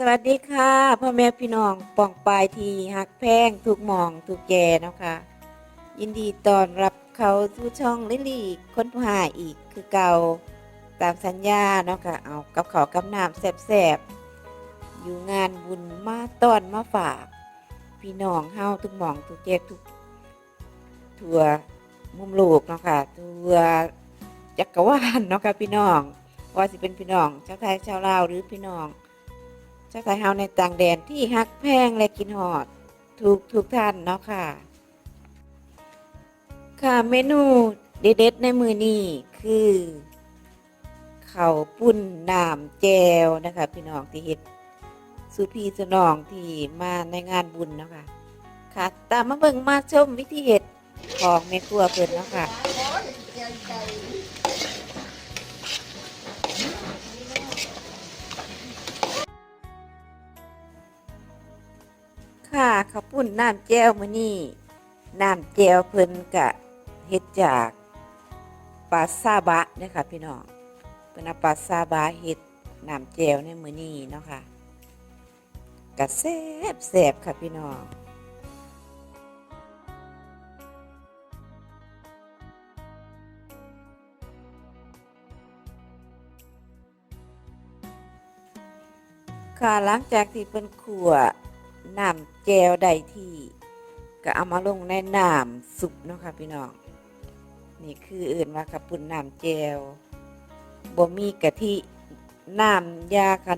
สวัสดีค่ะพ่อแม่พี่น้องป่องปลายทีหักแพงถูกหมองถูกแก่นะคะยินดีต้อนรับเขาสู่ช่องลิลี่ค้นหาอีกคือเก่าตามสัญญาเนาะค่ะเอากับเขากับน้ำแสบๆอยู่งานบุญมาต้อนมาฝาก พี่น้องเฮาทุกหมองทุกแจกทุกทั่วมุมโลกเนาะค่ะทั่วจักรวาลเนาะค่ะพี่น้องว่าสิเป็นพี่น้องชาวไทยชาวลาวหรือพี่น้อง ชาวไทยเฮาในต่างแดนที่ฮักแพงและกินหอดทุกทุกท่านเนาะค่ะ ค่ะเมนูเด็ดๆในมือนี้คือข้าวปุ้นน้ำแจวนะคะ พี่น้องที่เฮ็ดสูตรพี่สนองที่มาในงานบุญเนาะค่ะค่ะตามมาเบิ่งมาชมวิธีเฮ็ดของแม่ครัวเพิ่นเนาะค่ะ ข้าวปุ้นน้ำแจ่วมื้อนี้น้ำแจ่วเพิ่นกะเฮ็ดจากปลาซาบะเด้อค่ะพี่น้องเพิ่นเอาปลาซาบะเฮ็ดน้ำแจ่วในมื้อนี้เนาะค่ะกะแซ่บแซ่บค่ะพี่น้องค่ะหลังจากที่เพิ่นขั่ว น้ำแจวใดที่ ก็เอามาลงในน้ำซุปเนาะค่ะพี่น้องนี่คืออื่นว่าขับปุ่นน้ำแจวบ่มีกะทิน้ำยาข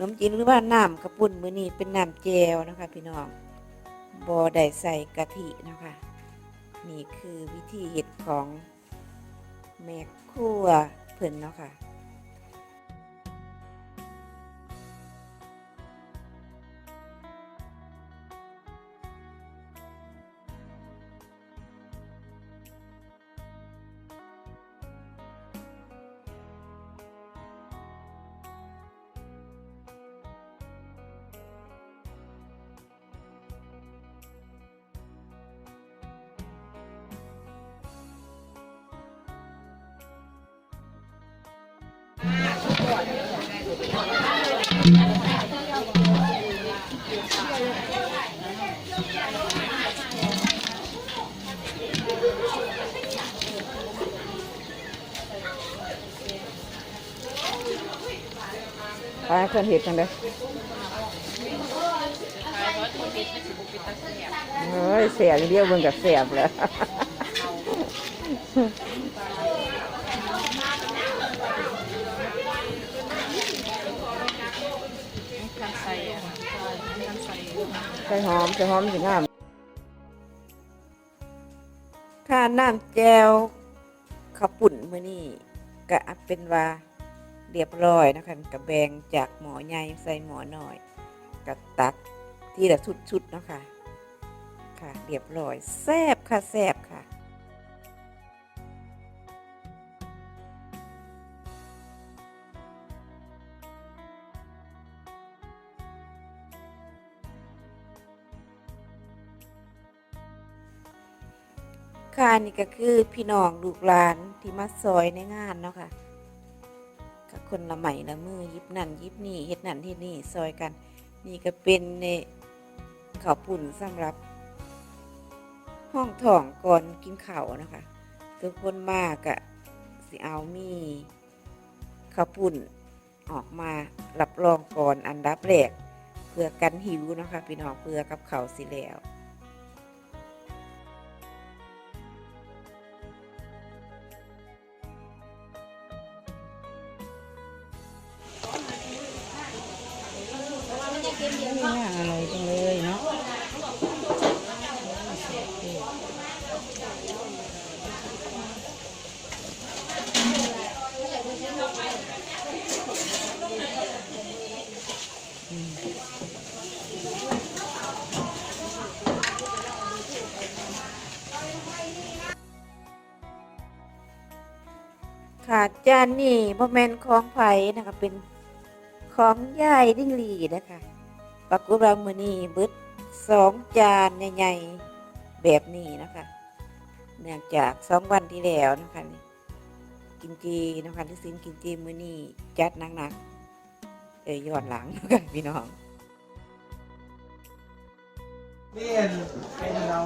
นมจีนหรือว่าน้ำกระปุ่นมือนี้เป็นน้ำแจวนะคะ พี่น้องบ่ได้ใส่กะทินะคะนี่คือวิธีเฮ็ดของแม่ครัวเพิ่นเนาะค่ะ ปลาเคลื่อนเห็ดกันเด้อเฮ้ยเสียบเดียวเหมือนกับเสียบเลย ส่หอม ใส่หอมสิงามค่าน้ำแจวข้าวปุ่นมือนี่ก็อันเป็นว่าเรียบร้อยนะคะกระแบงจากหมอใหญ่ใส่หมอน้อยก็ตักที่ละชุดๆเนาะค่ะค่ะ เรียบร้อยแซบค่ะแซบค่ะ ค่ะนี่ก็คือพี่น้องลูกหลานที่มาซอยในงานเนาะค่ะก็คนละใหม่ละมือยิบนั่นยิบนี่เฮ็ดนั่นเฮ็ดนี่ซอยกัน นี่ก็เป็นในข้าวปุ่นสำหรับ ห้องท้องก่อนกินข้าวนะคะทุกคนมากอะสิเอามีข้าวปุ่นออกมารับรองก่อนอันดับแรกเพื่อกันหิวนะคะพี่น้องเพื่อกับเขาวสิแล้ว น่าอร่อยจังเลยเนาะค่ะจานนี่บ่แม่นของไผ่นะคะเป็นของยายดิ้งหลีนะคะ ปรากฏว่ามือนี้เบิดสองจานใหญ่ๆแบบนี้นะคะเนื่องจากสองวันที่แล้วนะคะกินจีนะคะที่สินกินจีมือนี้จัดหนักๆเอ้ยย้อนหลังกันพี่น้องนี่เป็นเป็นเรา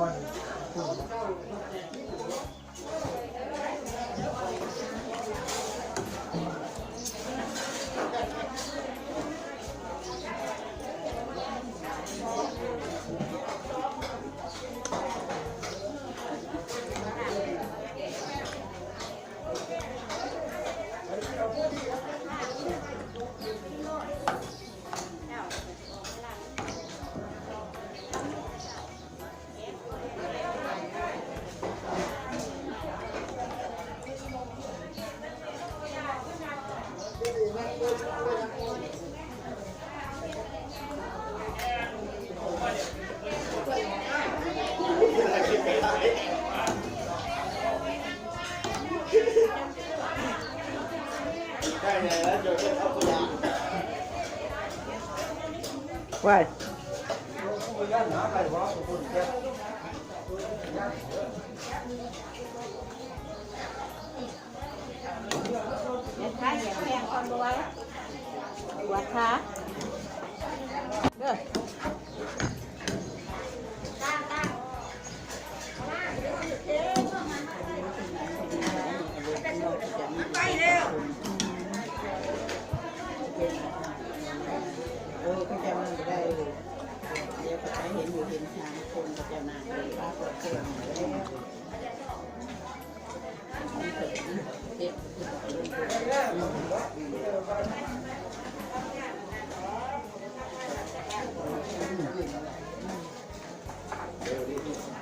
ว่าถ้าอย่างแพงคนรวยวัดคะเด้อ เออก็จะมันได้เดี๋ยวก็จะเห็นอยู่เห็นทางคนก็จะมาเลยว่าเปิดเครื่องแล้ว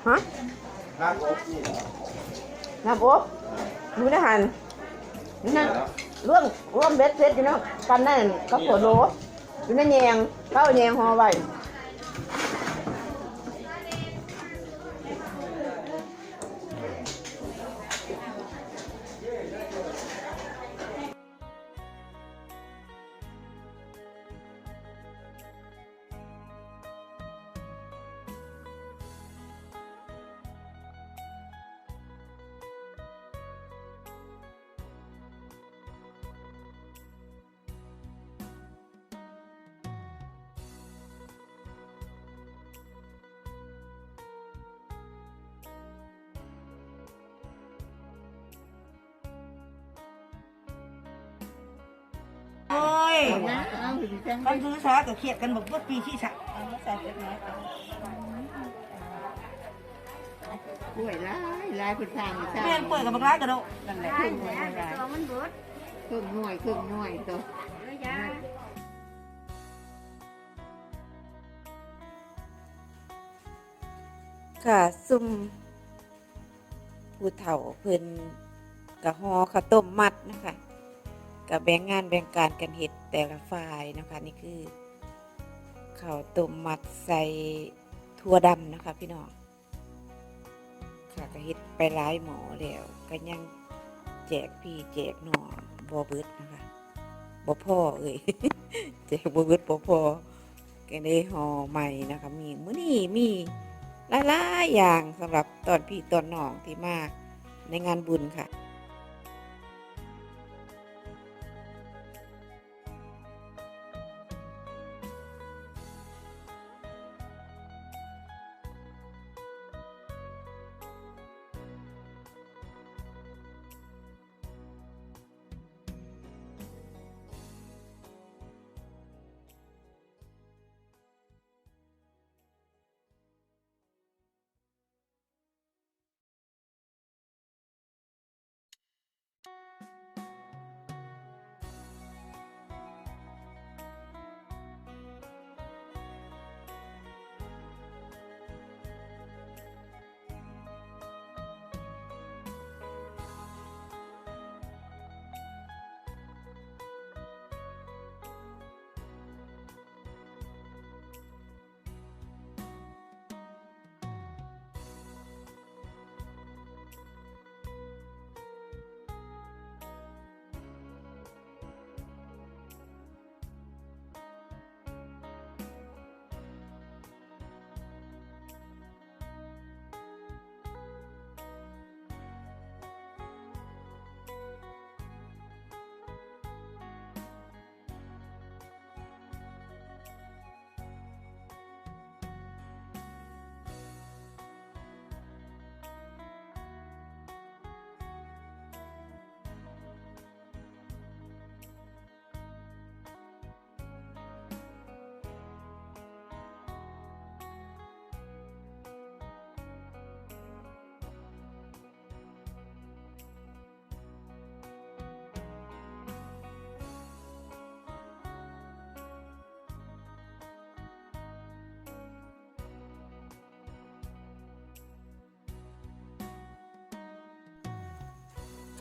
ฮะน้ำอบนี่น้ำอบดูนะหันนี่นั่นร่วมร่วมเบ็ดเสร็จอยู่เนาะกันนั่นก็ปวดโล อยู่นั่นแยงเเอาถึงจังกันซื้อซาก็เครียดกันบอกว่าปีที่สามใส่เล็กน้อยป่วยร้ายร้ายเป็นทางใช่เปลี่ยนเปิดกับบักร้ายกันแล้วนั่นแหละครึ่งหน่วยร้ายครึ่งหน่วยครึ่งหน่วยตัวค่ะซุ่มผู้เฒ่าเพิ่นกะฮอข้าวต้มมัดนะคะกับแบ่งงานแบ่งการกันเฮ็ด แต่ละฝ่ายนะคะนี่คือข้าวต้มมัดใส่ถั่วดำนะคะ พี่น้องค่ะก็เฮ็ดไปหลายหมอแล้วก็ยังแจกพี่แจกน้องบ่เบิดนะคะบ่พอเอ้ยแจกบ่เบิดบ่พอก็ได้ห่อใหม่นะคะ มีมื้อนี้มีหลายๆอย่างสำหรับตอนพี่ตอนน้องที่มาในงานบุญค่ะ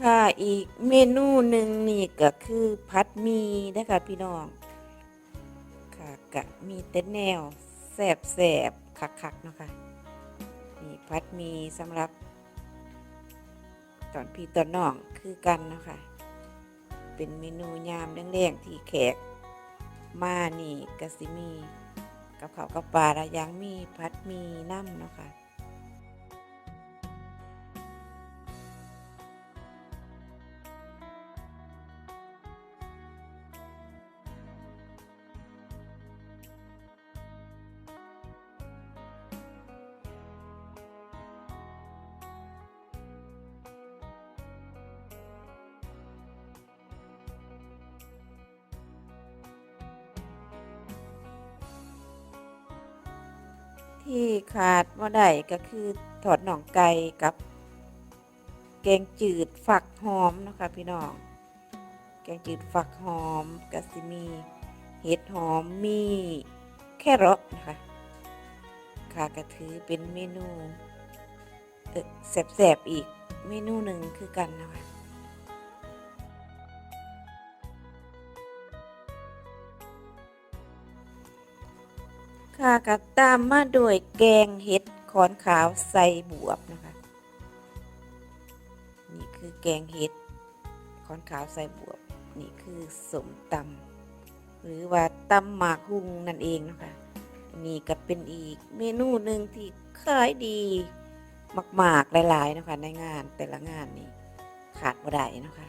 ค่ะอีกเมนูหนึ่งนี่ก็คือพัดมีนะคะพี่น้อง ค่ะกะมีแต่แนวแสบแสบคักเนาะคะนี่พัดมีสำหรับ ตอนพี่ตอนน้องคือกันเนาะคะเป็นเมนูยามแรงๆที่แขก มานี่กะสิมีกับข้าวกับปลาและยังมีพัดมีน้ำเนาะค่ะ ที่ขาดว่ได้ก็คือถอดหนองไก่กับ แกงจืดฝักหอมนะคะพี่น้อง แกงจืดฝักหอมกะสิมีเห็ดหอมมีแค่รสนะคะค่ะก็ถือเป็นเมนูเออแสบๆอีกเมนูหนึ่งคือกันนะคะ ค่ะก็ตามมาด้วยแกงเห็ดขอนขาวใส่บวบนะคะ นี่คือแกงเห็ดขอนขาวใส่บวบ นี่คือสมตำหรือว่าตำหมากหุงนั่นเองนะคะนี่ก็เป็นอีกเมนูหนึ่งที่ขายดีมากๆหลายๆนะคะในงานแต่ละงานนี่ขาดบ่ได้นะคะ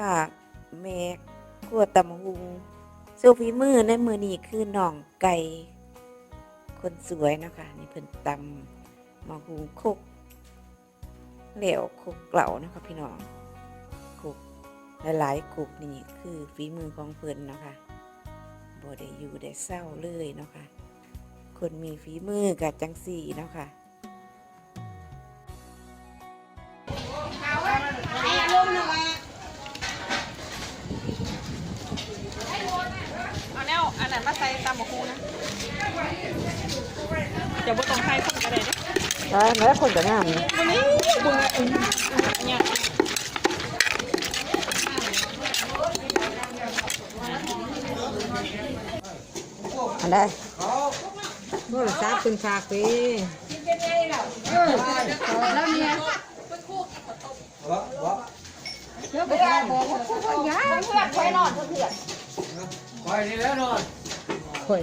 ค่ะแม่ขัวตำหุงโซฟีมือในมือนี้คือน้องไก่คนสวยนะคะนี่เพิ่นตำมาหุงคกเหลวคกเกล่านะคะพี่น้องคกหลายๆคกนี่คือฝีมือของเพิ่นนะคะบ่ได้อยู่ได้เศร้าเลยเนาะคะคนมีฝีมือกับจังสี่เนาะคะเใช่แล้วคนจะงามนี่วันนี้บุญอันเนี้ยอันได้โทรศัพท์คุณฝากไปวะวะไปนี่แล้วนอนข่อย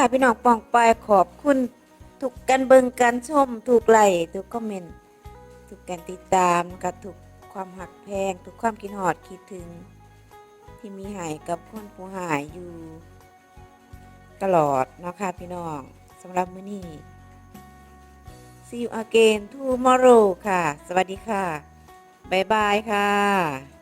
ค่ะพี่น้องปองปายขอบคุณทุกการเบิงการชมทุกไลค์ทุกคอมเมนต์ทุกการติดตามกับทุกความหักแพงทุกความคิดหอดคิดถึง ที่มีหายกับคนผู้หายอยู่ ตลอดเนาะค่ะพี่น้องสำหรับมื้อนี้ See you again tomorrow ค่ะ สวัสดีค่ะ บ๊ายบายค่ะ